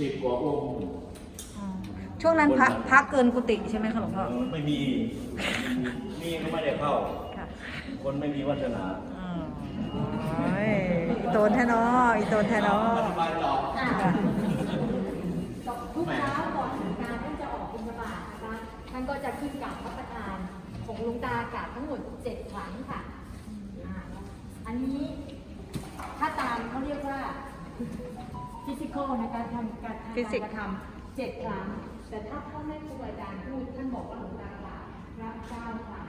สิบกว่าองค์อ๋อช่วงนั้นพระพระเกินกุฏิใช่ไหมคะหลวงพ่อ ไม่มีมีก็ไม่ได้เข้า ค่ะคนไม่มีวัฒนาอ๋อโอ้ยอีโตนแท้เนออีโตนแท้เนออธิบายต่อค่ะทุกเช้าก่อนถึงการท่านจะออกบิณฑบาตนะคะท่านก็จะขึ้นกราบพระประธานของหลวงตากราบทั้งหมดเจ็ดครั้งค่ะอ่าอันนี้ถ้าตามเขาเรียกว่า ฟิสิกอลนะคะทำการทำ Physics การกระทำเจ็ดครั้ง แต่ถ้าพ่อแม่ครูอาจารย์พูดท่านบอกว่าหลวงตากราบพระเก้าครั้ง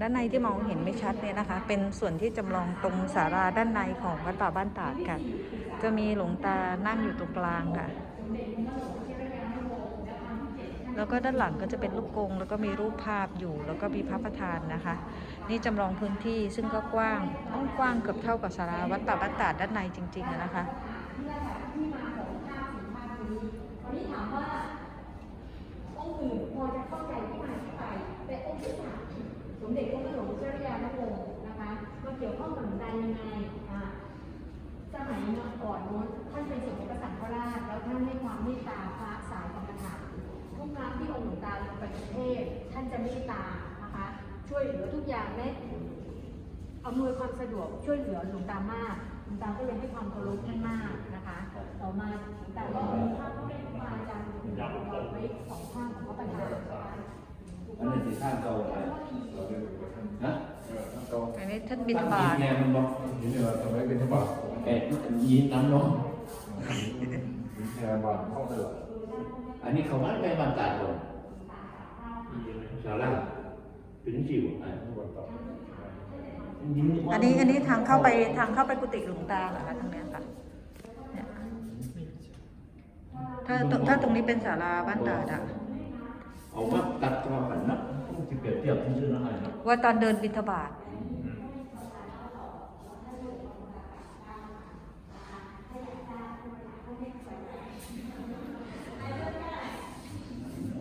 ด้านในที่มองเห็นไม่ชัดเนี่ยนะคะ เป็นส่วนที่จำลองตรงศาลาด้านในของวัดป่าบ้านตาดค่ะ จะมีหลวงตานั่งอยู่ตรงกลางค่ะ แล้วก็ด้านหลังก็จะเป็นลูกกรงแล้วก็มีรูปภาพอยู่ แล้วก็มีพระประธานนะคะ นี่จำลองพื้นที่ซึ่งก็กว้างต้องกว้างเกือบเท่ากับศาลาวัดป่าบ้านตาดด้านในจริงๆอะนะคะ ที่มาของภาพสีภาพนี้วันนี้ถามว่าองค์อื่นพอจะเข้าใจที่มาที่ไป แต่องค์ที่สามสมเด็จพระบรมเจ้าพระยาณวงศ์นะคะมาเกี่ยวข้องกับหลวงตา ยังไงอ่าสมัยก่อนโน้นท่านเป็นสมเด็จพระสังฆราชแล้วท่านให้ความเมตตาพระสายกรรมฐานทุกครั้งที่องค์หลวงตาลงไปกรุงเทพท่านจะเมตตานะคะช่วยเหลือทุกอย่างแม้อำนวยความสะดวกช่วยเหลือหลวงตามากหลวงตาก็เลยให้ความเคารพท่านมากนะคะ ต่อมาหลวงตาก็มีภาพพระแม่ครูอาจารย์เราไว้สองข้างของพระประธานนะคะอันนี้สิข้างเก่าอะไรฮะ อันนี้ท่านบิณฑบาตแง่มันบอกนี่เนี่ยทำไมเป็นที่บาทแกยีนน้ำเนาะแค่บาทเข้าไปหรออันนี้เขาบ้านไปบ้านตาดเลยสาระเป็นจิ๋วอะบาทต่ออันนี้อันนี้ทางเข้าไปทางเข้าไปกุฏิหลวงตาเหรอคะทางเนี้ยค่ะเนี่ยถ้าถ้าตรงนี้เป็นศาลาบ้านตาดอะเอามาตัดตัวหันนะ ที่เปรียบเทียบที่ชื่อนะไรนะว่าตอนเดินบิณฑบาต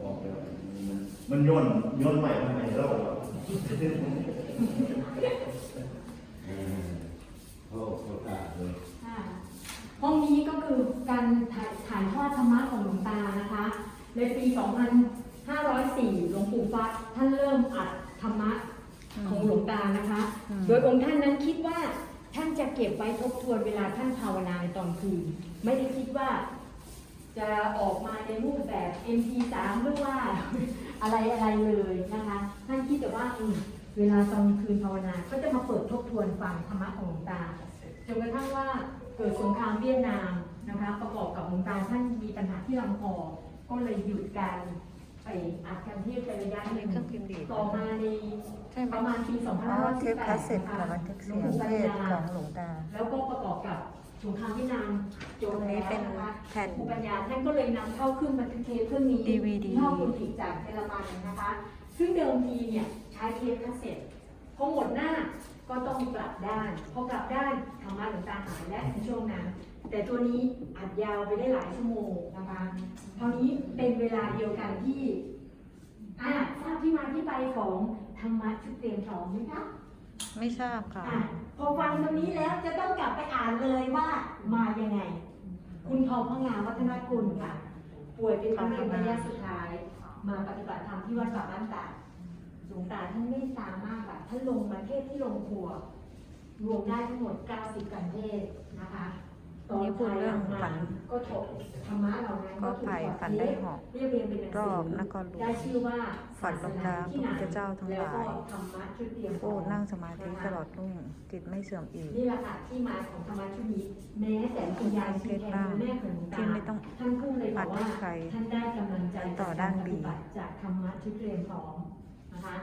ออกไปมันมันโยนโยนใหม่มาให้เราอะอืมโอ้โหตาเลยค่ะห้องนี้ก็คือการถ่ายถ่ายทอดธรรมะของหลวงตานะคะ ในปี 2504 หลวงปู่ฟักท่านเริ่มอัดธรรมะของหลวงตานะคะ โดยองค์ท่านนั้นคิดว่าท่านจะเก็บไว้ทบทวนเวลาท่านภาวนาในตอนคืน ไม่ได้คิดว่าจะออกมาในรูปแบบ MP3 หรือว่าอะไรอะไรเลยนะคะ ท่านคิดแต่ว่าอืมเวลาตอนคืนภาวนา ก็จะมาเปิดทบทวนฟังธรรมะของหลวงตาจนกระทั่งว่าเกิดสงครามเวียดนามนะคะ ประกอบกับหลวงตาท่านมีปัญหาที่ลำคอก็เลยหยุดการ ไปอัดการเทศไประยะหนึ่งเครื่องพิมพ์ดีดต่อมาในใช่ไหมประมาณปีอ๋อ2518เทปคาสเซ็ตค่ะบันทึกเสียงเทศของหลวงตา แล้วก็ประกอบกับสงครามเวียดนามจบตรงนี้แล้วเป็นนะคะแผ่นครูปัญญาท่านก็เลยนำเข้าเครื่องบันทึกเทปเครื่องนี้ DVD ที่ห้องคุณผิดจากเยอรมันนะคะ ซึ่งเดิมทีเนี่ยใช้เทปคาสเซ็ตพอหมดหน้าก็ต้องกลับด้าน พอกลับด้านธรรมะหลวงตาหายและในช่วงนั้น แต่ตัวนี้อัดยาวไปได้หลายชั่วโมงนะคะคราวนี้เป็นเวลาเดียวกันที่อ่าทราบที่มาที่ไปของธรรมะชุดเตรียมพร้อมไหมคะไม่ทราบค่ะ อะพอฟังตรงนี้แล้วจะต้องกลับไปอ่านเลยว่ามายังไง คุณทองพงามวัฒนกุลค่ะ ป่วยเป็นมะเร็งระยะสุดท้าย มาปฏิบัติธรรมที่วัดป่าบ้านตาดหลวงตาท่านเมตตามากค่ะท่านลงมาเทศที่โรงครัว รวมได้ทั้งหมด 90 กันเทศนะคะตอ นนี่พูดเรื่องฝันก็ถกธรรมะเหล่านั้นก็ไปฝันได้เหาะเรียบเรียงเป็นหนังรสือบนครหลวงได้ชื่อว่าฝันหลวงตาพระพุทธเจ้าทั้งหลายแล้วก็ธรรมะชุดเตรียมพร้พูอดมนั่งสมาธิตลอดรุ่งจิตไม่เสื่อมอีกนี่แหละค่ะที่มาของธรรมะชุดนี้แม้แต่คุณยายชีแทนคุณแม่ของหลวงตาที่ไม่ต้องท่านพูดเลยบอกว่าอัดให้ใครท่านได้กำลังใจต่อด้านกรปบีฏิบัติจากธรรมะชุดเรียนพร้อมนะคะ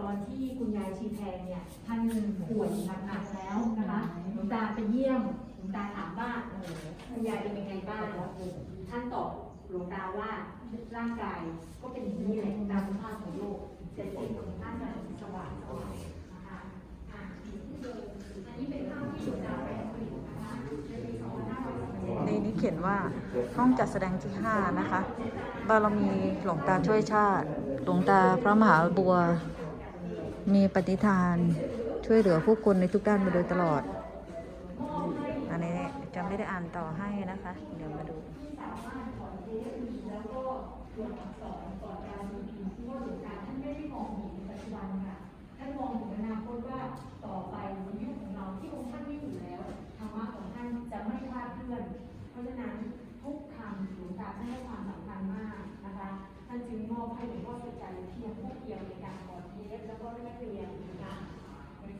ตอนที่คุณยายชีแพงเนี่ยท่านป่วยหนักๆแล้วนะคะหลวงตาไปเยี่ยมหลวง ตาถามว่าเออคุณยายเป็นยังไงบ้างท่านตอบหลวงตาว่าร่างกายก็เป็นอย่างนี้แหละตามสภาพของโลกแต่จิตของท่านน่ะสว่างสว่างนะคะอะอันนี้เป็นภาพที่หลวงตาไปผลิตนะคะในปี2547ในนี้เขียนว่าห้องจัดแสดงที่ห้านะคะ บารมีหลวงตาช่วยชาติ หลวงตาพระมหาบัว มีปฏิทานช่วยเหลือผู้คนในทุกด้านมาโดยตลอดอันนี้จะ ไม่ได้อ่านต่อให้นะคะ เดี๋ยวมาดูที่สามารถถอนเทปแล้วก็ตัวอักษรก่อนการมีพิมพ์ที่ว่าหลวงตาท่านไม่ได้มองถึงปัจจุบันค่ะท่านมองถึงอนาคตว่าต่อไปในยุคของเราที่องค์ท่านไม่อยู่แล้วธรรมะของท่านจะไม่คลาดเพื่อนเพราะฉะนั้นทุกคำหลวงตาท่านให้ความสำคัญมากนะคะท่านจึงมอบให้หลวงพ่อสใจเพียงผู้เดียวในการถอนเทปแล้วก็เรียกเรียนนะคะ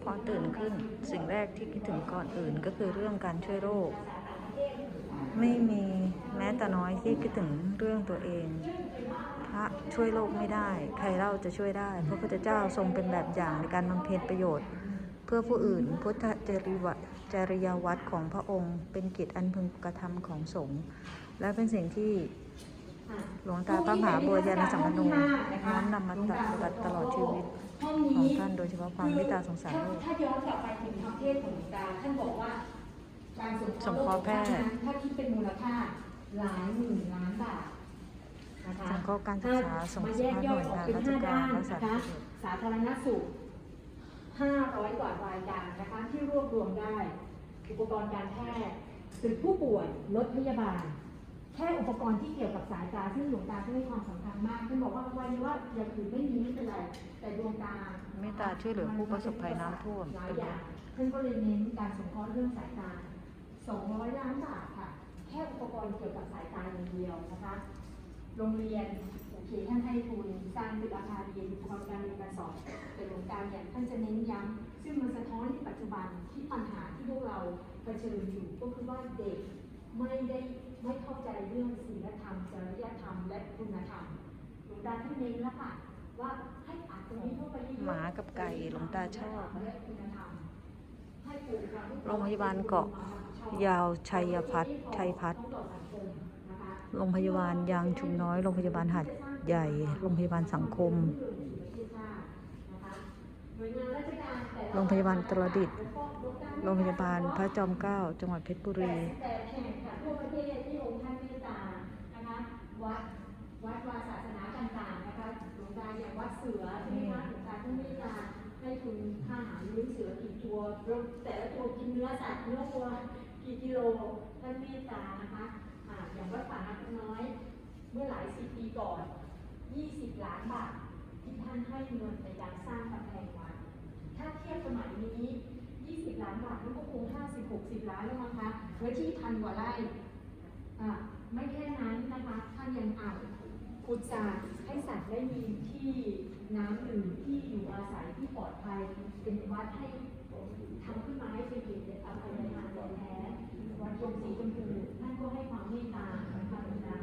พอตื่นขึ้นสิ่งแรกที่คิดถึงก่อนอื่นก็คือเรื่องการช่วยโรค ไม่มีแม้แต่น้อยที่คิดถึงเรื่องตัวเอง พระช่วยโลกไม่ได้ ใครเล่าจะช่วยได้ พระพุทธเจ้าทรงเป็นแบบอย่างในการบำเพ็ญประโยชน์ เพื่อผู้อื่นพุทธจริวัตจริยวัตรของพระองค์ เป็นกิจอันพึงกระทำของสงฆ์และเป็นสิ่งที่หลวงตาพระมหาบัวยานสัมปันโนน้อมนำมาปฏิบัติตลอดชีวิตของท่านโดยเฉพาะความเมตตาสงสารโลกถ้าย้อนกลับไปถึงคำเทศของหลวงตาท่านบอกว่า การสงสงเคราะห์แพทย์ถ้าคิดเป็นมูลค่าหลายหมื่นล้านบาทนะคะสงเคราะห์การศึกษาส่งมาเสริแยมกย่อยออกเป็นราชห้าการด้านและนะสาธารคะณสุขสาธารณสุข500 กว่ารายการนะคะที่รวบรวมได้ อุปกรณ์การแพทย์ตึกผู้ป่วยรถพยาบาล แค่อุปกรณ์ที่เกี่ยวกับสายตาซึ่งหลวงตาท่านให้ความสำคัญมากท่านบอกว่าวันนี้ว่าอย่างอื่นไม่มีไม่เป็นไร แต่ดวงตาเมตตาช่วยเหลือผู้ประสบภัยน้ำท่วมหลายอย่างท่านก็เลยเน้นการสงเคราะห์เรื่องสายตา 200 ล้านบาทค่ะ แค่อุปกรณ์เกี่ยวกับสายตาอย่างเดียวนะคะ โรงเรียนโอเคท่านให้ทุนสร้างตึกอาคารเรียนอุปกรณ์การเรียนการสอนแต่หลวงตาเนี่ยท่านจะเน้นย้ำซึ่งมันสะท้อนที่ปัจจุบันที่ปัญหาที่พวกเราเผชิญอยู่ก็คือว่าเด็กไม่ได้ไม่เข้าใจเรื่องศีลธรรมจริยธรรมและคุณธรรมหลวงตาท่านเน้นแล้วค่ะว่าให้อ่านตรงนี้เข้าไปเยอะๆหมากับไก่หลวงตาชอบและคุณธรรมให้ปลูกฝังโรงพยาบาลเกาะ ยาวชัยพัฒน์ชัยพัฒน์โรงพยาบาลยางชุมน้อย โรงพยาบาลหัดใหญ่ โรงพยาบาลสังคม โรงพยาบาลตรดิตถ์โรงพยาบาลพระจอมเกล้า จังหวัดเพชรบุรีแห่งทั่วประเทศที่องค์ท่านเมตตานะคะวัดวัดวาศาสนาต่างๆนะคะหลวงตาอย่างวัดเสือใช่ไหมคะหลวงตาท่านเมตตาให้ทุนค่าอาหารเลี้ยงเสือกี่ตัวแต่ละตัวกินเนื้อสัตว์เนื้อวัว กี่กิโลท่านเมตตานะคะอ่าอย่างวัดป่านักน้อย เมื่อหลายสิบปีก่อน 20 ล้านบาทที่ท่านให้เงินในการสร้างกำแพงวัด ถ้าเทียบสมัยนี้ 20 ล้านบาทมันก็คง50 60 ล้านแล้วมั้งคะไว้ที่พันกว่าไร่ไม่แค่นั้นนะคะท่านยังเอาขุดสระให้สัตว์ได้มีที่น้ำดื่มที่อยู่อาศัยที่ปลอดภัย เป็นวัดให้ทำขึ้นมาให้เป็นเขตอภัยทานโดยแท้ วัดยงศรีชมพูท่านก็ให้ความเมตตาความกรุณา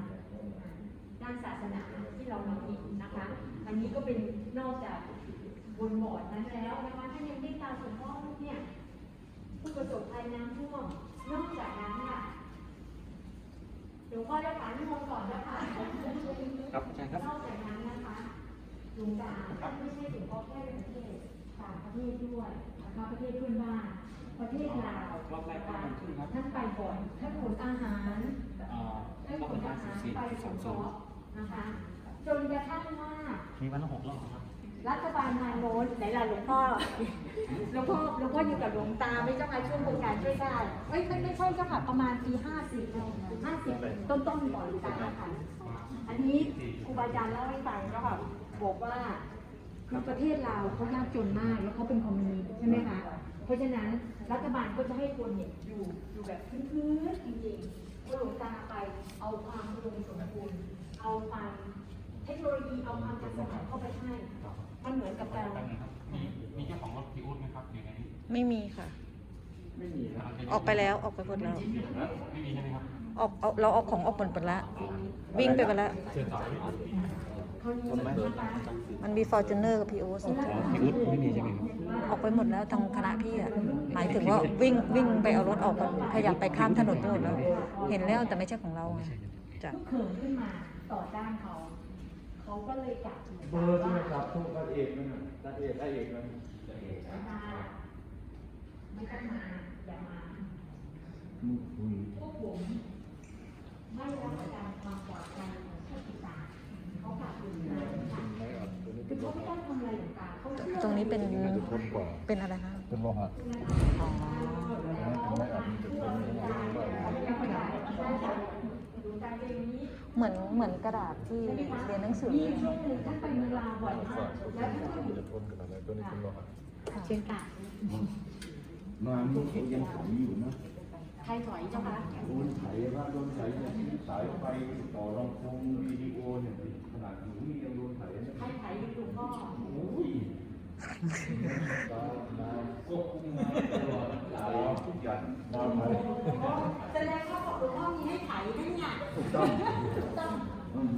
ด้านศาสนาที่เรามีนะคะ อันนี้ก็เป็นนอกจากบนบอร์ดนั้นแล้วนะคะท่านยังได้ตาสงเคราะห์เนี่ยผู้ประสบภัยน้ำท่วมนอกจากนั้นค่ะหลวงพ่อได้ผ่านนิมนต์ก่อนนะคะครับอาจารย์ครับนอกจากนั้นนะคะหลวงตาท่านไม่ใช่สงเคราะห์แค่ในประเทศต่างประเทศด้วยนะคะประเทศเพื่อนบ้าน ประเทศลาวรอบแรกก็มันขึ้นครับ ท่านไปบ่อยท่านขนอาหารเอ่อได้รอบขประนมาอาณหารสี่ไปสสางมเคศูนราะย์ห์นะคะจนกระทั่งว่ามีวันละหกรอบครับ รัฐบาลทางโน้นไหนล่ะหลวงพ่อหลวงพ่อหลวงพ่ออยู่กับหลวงตาไม่เจ้าค่ะช่วงโครงการช่วยได้เอ้ยไม่ไม่ใช่เจ้าค่ะประมาณปีห้าสิบห้าสิบต้นต้นๆก่อนหลวงตาค่ะอันนี้ครูบาอาจารย์เล่าให้ฟังเจ้าค่ะบอกว่า คือประเทศเราเขายากจนมากแล้วเขาเป็นคอมมิวนิสต์ใช่ไหมคะ เพราะฉะนั้นรัฐบาลก็จะให้คนเนี่ยอยู่อยู่แบบพื้นๆจริงๆพอหลวงตาไปเอาความอุดมสมบูรณ์เอาความเทคโนโลยีเอาความทันสมัยเข้าไปให้ มันเหมือนกับการแป๊บนึงครับมีมีเจ้าของรถพี่อุ๊ดไหมครับอยู่ในนี้ไม่มีค่ะ ไม่มีนะออกไปแล้วออกไปหมดแล้ว ไม่มีใช่ไหมครับ ออกเอาเราเอาของออกหมดหมดแล้ววิ่งไปหมดแล้วเขา มีนะคะมันมีฟอร์จูเนอร์กับพีโอสพี่อุ๊ดไม่มีใช่ไหมครับออกไปหมดแล้วทางคณะพี่อะหมายถึงว่าวิ่งวิ่งไปเอารถออกกันขยับไปข้ามถนนไปหมดแล้ว เห็นแล้วแต่ไม่ใช่ของเราไงจ้ะทุกเขินขึ้นมาต่อต้านเขาเขาก็เลยกลับเบอร์ใช่ไหมครับทุกพระเอกนั่นน่ะพระเอกพระเอกนั่นมาไม่ต้องมาอย่ามาอืมอืมพวกผมไม่รับประกันความปลอดภัย ไรหลวงตาเขาเชื่อตรงนี้เป็นมันจะทนกว่าเป็นอะไรคะเป็นโลหะอ๋ออันนั้นเป็นไม้อัดมันจะทนไม่ได้งตาเรียนนี้เหมือนเหมือนกระดาษที่ใช่ไหมคะเรียนหนังสือมีช่วงหนึ่งท่านไปเมืองลาวบ่อยมากแล้วท่านก็อยู่จะทนขนาดไหนตัวนี้คุณรอเชียงกามามันก็ยังขายอยู่นะใครถอยเจ้าคะโดนไถว่าโดนไถเนี่ยสายไฟต่อลำโพงวิดีโอเนี่ยขนาดอยู่นี่ยังโดนไถนะ ใครถอยอยู่หลวงพ่อโอ้ยตามมาควบคุมงานตลอดตลอดทุกอย่างตามมาแสดงว่าหลวงพ่อมีให้ไถด้วยเนี่ยถูกต้องถูกต้องอืม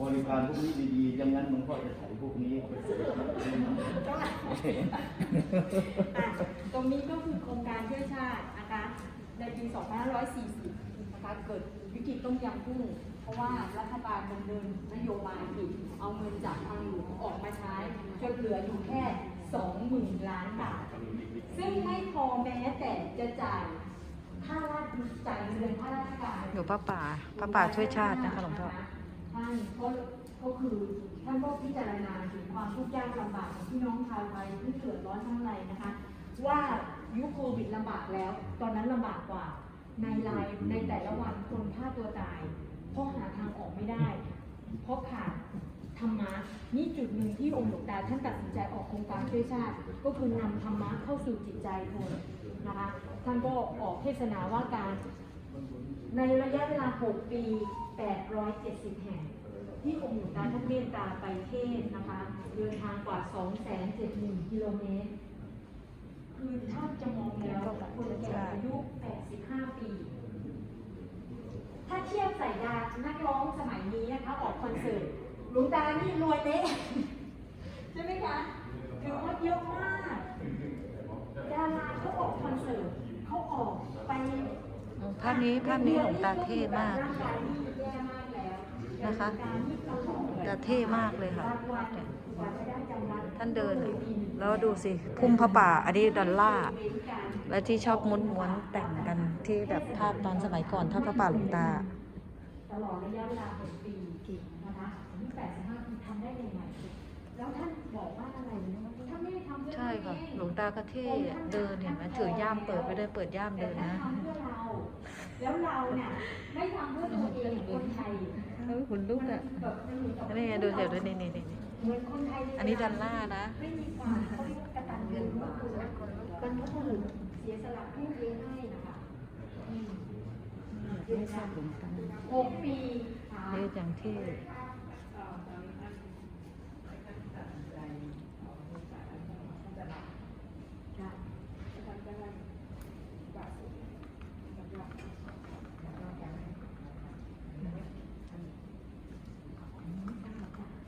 บริการพวกนี้ดีๆดังนั้นมันก็จะไถพวกนี้เอาไปเสริมเจ้าค่ะอะตรงนี้ก็คือโครงการช่วยชาตินะคะในปี 2540 นะคะ เกิดวิกฤตต้มยำกุ้ง เพราะว่ารัฐบาลดำเนินนโยบายผิดเอาเงินจากทางหลวงออกมาใช้จนเหลืออยู่แค่ 20,000 ล้านบาท ซึ่งไม่พอแม้แต่จะจ่ายค่าราชจ่ายเงินเดือนค่าราชการอยู่ป้าป่าป้าป่าช่วยชาตินะคะหลวงพ่อท่านก็ก็คือท่านก็พิจารณาถึงความทุกข์ยากลำบากของพี่น้องชาวไทยที่เดือดร้อนทั้งในนะคะ ว่ายุคโควิดลำบากแล้ว ตอนนั้นลำบากกว่าในรายในแต่ละวันคนฆ่าตัวตาย เพราะหาทางออกไม่ได้ เพราะขาดธรรมะนี่จุดหนึ่งที่องค์หลวงตาท่านตัดสินใจออกโครงการช่วยชาติ ก็คือนำธรรมะเข้าสู่จิตใจคนนะคะท่านก็ออกเทศนาว่าการในระยะเวลา 6 ปี 870 แห่ง ที่องค์หลวงตาท่านเมตตาไปเทศน์นะคะ เดินทางกว่า 270,000กิโลเมตร คือถ้าจะมองแล้วคนแก่อายุ 85 ปี ถ้าเทียบใส่ดานักร้องสมัยนี้นะคะออกคอนเสิร์ตหลวงตานี่รวยเละใช่ไหมคะถือว่าเยอะมากดาราเขาออกคอนเสิร์ตเขาออกไปภาพนี้ภาพนี้หลวงตาเท่มากร่างกายนี่แย่มากแล้วนะคะการที่เขาออกแต่เท่มากเลยค่ะวัดวัดเนี่ยกว่าจะได้จำวัดท่านเดินอะแล้วดูสิพุ่มพระป่า อันนี้ดอลล่าร์และที่ชอบม้วนๆแต่งกัน ที่แบบภาพตอนสมัยก่อนถ้าพระป่าหลวงตาตลอดระยะเวลา6ปีนะคะอายุ85ปีทำได้ยังไงแล้วท่านบอกว่าอะไรนะท่านไม่ได้ทำเพื่อใช่ค่ะตัวเองหลวงตาก็เท่อะเดินเห็นไหมถือย่ามเปิดไปด้วยเปิดย่ามแต่เดินท่านนะทำเพื่อเราแล้วเราเนี่ยไม่ทำเพื่อตัวเองคนไทยเฮ้ยขนลุกอะแบบมันเหมือนกับนี่ไงดูเดี๋ยวดูนี่นี่นี่เหมือนคนไทยอันนี้ดอลล่าร์นะไม่มีความเขาเรียกว่ากตัญญูรู้คุณบรรพบุรุษเสียสละให้เลี้ยงให้นะคะอืม ไม่ทราบหลวงตาหกปีค่ะเท่อย่างที่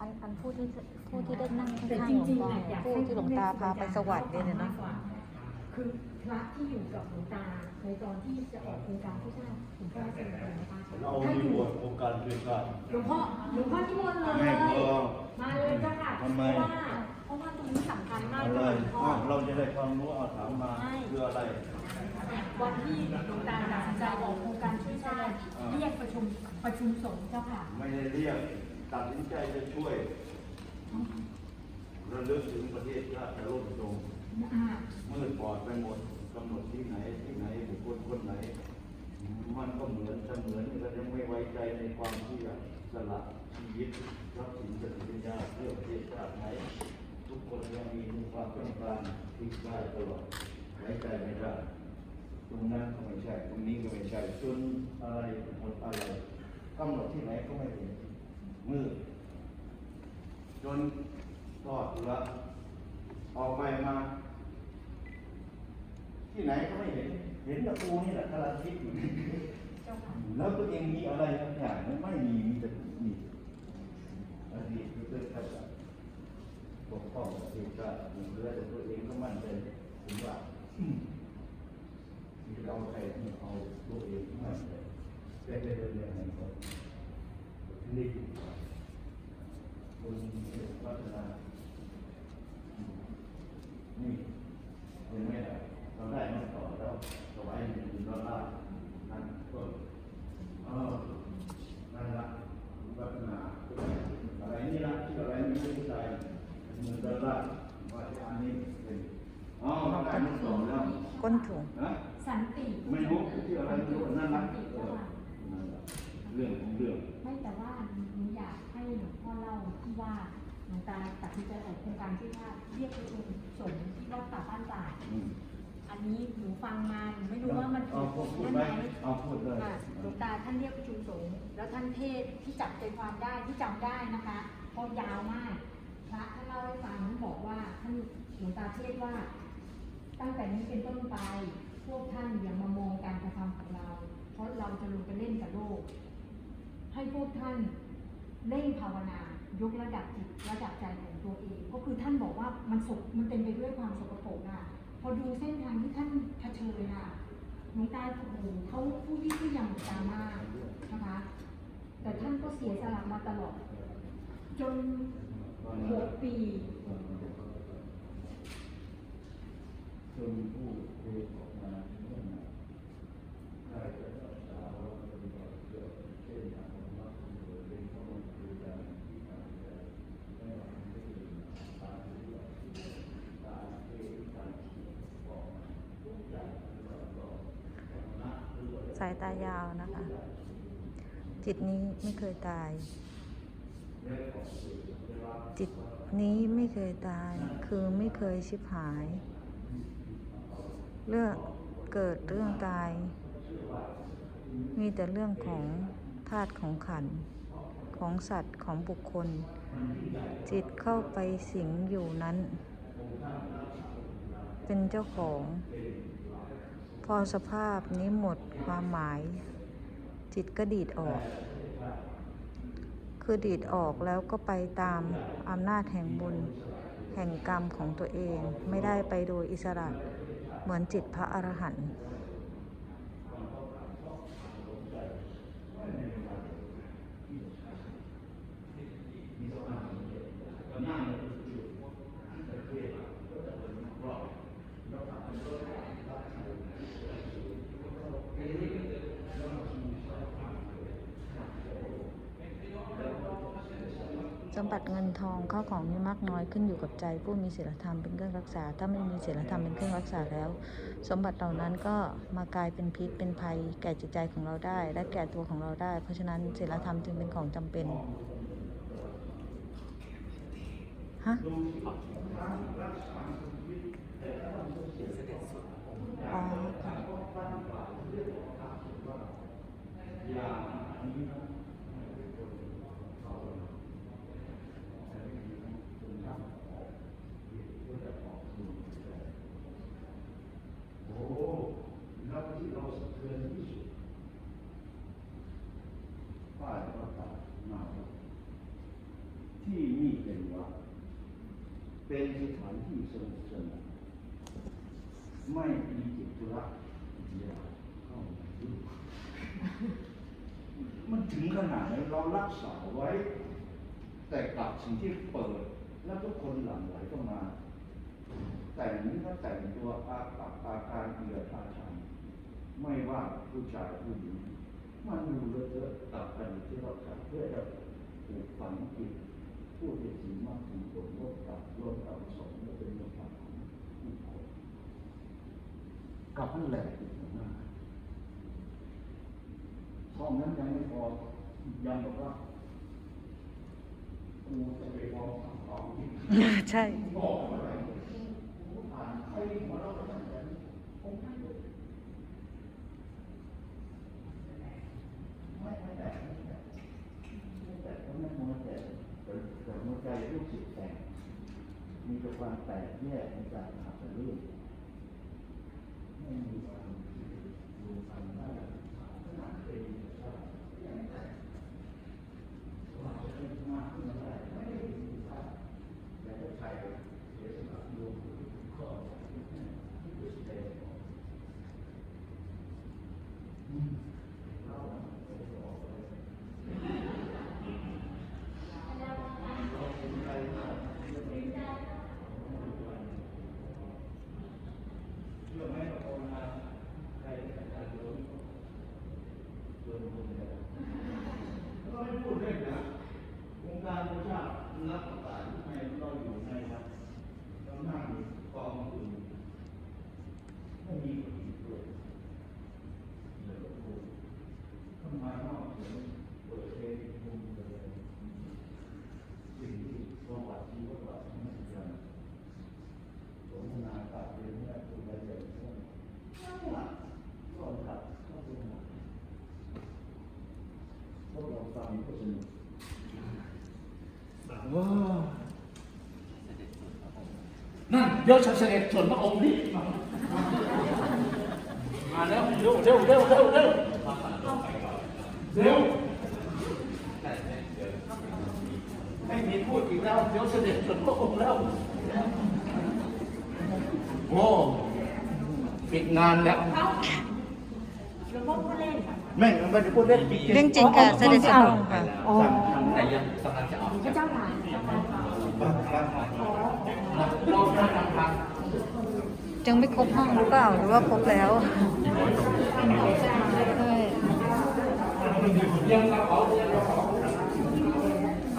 อันอันผู้ที่ผู้ที่ได้นั่งข้างๆหลวงตาผู้ที่หลวงตาพาไปสวรรค์เนี่ยเนาะ พระที่อยู่กับหลวงตาในตอนที่จะออกโครงการผู้ชาติหลวงพ่อเสนอนะคะเราถ้ามีอยู่บทโครงการช่วยชาติหลวงพ่อหลวงพ่อที่มนต์เลยไม่พอมาเลยเจ้าค่ะทำไมเพราะว่าเพราะว่าตรงนี้สำคัญมากอะไรเลยหลวงพ่ออ้าวเราจะได้ความรู้เอาถามมาเพื่ออะไร วันที่หลวงตาตัดสินใจออกโครงการช่วยชาติอ่าเรียกประชุมประชุมสงฆ์เจ้าค่ะ ไม่ได้เรียกตัดสินใจจะช่วยระลึกถึงประเทศชาติจะร่มจมอ่ามืดบอดไปหมด กำหนดที่ไหนที่ไหนบุคคลคนไหน มันก็เหมือนจะเสมือนก็ยังไม่ไว้ใจในความที่จะสละชีวิตทรัพย์สินสติปัญญาเพื่อประเทศชาติไหน ทุกคนยังมีความต้องการที่ได้ตลอดไว้ใจไม่ได้ตรงนั้นก็ไม่ใช่ตรงนี้ก็ไม่ใช่จนอะไรหมดอะไรกำหนดที่ไหนก็ไม่เห็นมืดจนทอดละออกไปมา ที่ไหนก็ไม่เห็น เห็นแต่ปูนี่แหละกำลังคิดอยู่เจ้าค่ะแล้วตัวเองมีอะไรบางอย่างนั้นไม่มีมีแต่มีอันนี้คือเรื่องข้าราชการปกป้องประเทศชาติอยู่เรื่อยแต่ตัวเองก็มั่นใจถึงว่าอืมมีเราใครที่เอาตัวเองมั่นใจแต่ไปเรื่องไหนก็ที่นี่คนพัฒนาอืมนี่ยังไม่ได้เราได้มาต่อแล้วถวายหนึ่งดอลลาร์นั่นก็เออนั่นละพัฒนาอะไรนี่ละที่อะไรนี่ไม่ใช่หนึ่งดอลลาร์ว่าจะอันนี้เป็นอ๋อได้มาต่อแล้ว ก้นถุง นะ สันติ ไม่รู้ที่อะไรไม่รู้นั่นละเออนั่นละเรื่องของเรื่อง ที่ว่าหลวงตาตัดสินใจออกโครงการที่ว่าเรียกประชุมส งฆ์ที่วัดป่าบ้านตาดอืมอันนี้หนูฟังมาหนูไม่รู้ว่ามันเอาถูกพูดได้ไหไหมมเอาพูดเลยค่ะหลวงตาท่านเรียกประชุมสงฆ์แล้วท่านเทศน์ที่จับใจความได้ที่จำได้นะคะเพราะยาวมากพระท่านเล่าให้ฟังท่านบอกว่าท่านหลวงตาเทศน์ว่า ตั้งแต่นี้เป็นต้นไปพวกท่านอย่ามามองการกระทำของเรา เพราะเราจะลงไปเล่นกับโลก ให้พวกท่านเร่งภาวนา ยกระดับจิตระดับใจของตัวเอง ก็คือท่านบอกว่ามันสกมันเต็มไปด้วยความสกปรกอะพอดูเส้นทางที่ท่านเผชิญอะหลวงตาโอ้โหเขาผู้ยิ่งผู้ยังตามากนะคะ แต่ท่านก็เสียสละมาตลอด จนหกปีจนผู้เทศออกมาเรื่องนั้นใครจะรักษาเราปฏิบัติเกี่ยวกับเช่นอย่างว่าเป็นข้อมูลคือการที่การไม่ว่าจะเป็นตาที่ว่าตาเทศการบอกทุกอย่างเราก็นะหรือว่ายายาวนะคะ จิตนี้ไม่เคยตาย จิตนี้ไม่เคยตาย คือไม่เคยชิบหาย เรื่องเกิดเรื่องตาย มีแต่เรื่องของธาตุของขันธ์ของสัตว์ของบุคคล จิตเข้าไปสิงอยู่นั้น เป็นเจ้าของ พอสภาพนี้หมดความหมาย จิตก็ดีดออก คือดีดออกแล้วก็ไปตามอำนาจแห่งบุญ แห่งกรรมของตัวเองไม่ได้ไปโดยอิสระเหมือนจิตพระอรหันต์ สมบัติเงินทองเข้าของมีมากน้อยขึ้นอยู่กับใจ ผู้มีศีลธรรมเป็นเครื่องรักษา ถ้าไม่มีศีลธรรมเป็นเครื่องรักษาแล้ว สมบัติเหล่านั้นก็มากลายเป็นพิษเป็นภัย แก่จิตใจของเราได้ และแก่ตัวของเราได้ เพราะฉะนั้นศีลธรรมจึงเป็นของจำเป็นฮะอ๋อค่ะ โอ้แล้วที่เราสะเทือนที่สุดป้ายประกาศมาว่าที่นี่เป็นวัดเป็นสถานที่สงบสงบไม่มีจิตธุระอย่าเข้ามายุ่งมันถึงขนาดไหนเรารักษาไว้ แต่กลับสิ่งที่เปิด แล้วทุกคนหลั่งไหลเข้ามา แต่งนี้ก็แต่งตัวอากับอาการเอียดอาชันไม่ว่าผู้ชายผู้หญิงมันดูเลอะเทอะตับกันที่เราทำเพื่อจะปลูกฝังจิตผู้ที่สิ่งมากสิ่งผลลดกับลดกับสมและเป็นโลกของผู้คนกับนั่นแหละอีกหน้าห้องนั้นยังไม่พอ ยังบอกว่ากูจะไปฟ้องสังคมที่ใช่บอกอะไรผ่านใครหัวเราก็ตั้งแต่คงไม่เลยไม่ไม่แต่ไม่แต่ไม่แต่ก็ไม่มัวแต่แต่แต่มัวใจรู้สึกแต่มีแต่ความแตกแยกในการหาแต่เรื่องไม่มีความดูความได้ขนาดเป็นชาติว่าจะเป็นมา กขึ้นได้ไม่ได้มีค่าและก็ใช้เสียสละรวมข้อที่เป็นแสดงอืมเราไม่ได้บอกเลยเราเป็นใครเราเป็นเชื่อไหมเราภาวนาใครจะจัดโดนโดนคนเดียวเราไม่พูดเล่นนะ การพระเจ้ารับประกาศให้เราอยู่ในวัดเรานั่งกองอื่นไม่มีคนอื่นด้วยเดี๋ยวพูดทำไมนอกเสียงเปิดเพลงมุมเลยเสีย ฟังก็สนุกว้า นั่นเดี๋ยวเสด็จส่วนพระองค์นี่มาแล้วเร็วเร็วเร็วเร็วเร็วเร็วไม่มีพูดอีกแล้วเดี๋ยวเสด็จส่วนพระองค์แล้วโอ้ปิดงานแล้วแม่งมันจะพูดเล่นจริงเรื่องจริงค่ะเสด็จสนองค่ะอ๋อแต่ยังกำลังจะออกพระเจ้าค่ะ ยังไม่ครบห้องหรือเปล่าหรือว่าครบแล้วใช่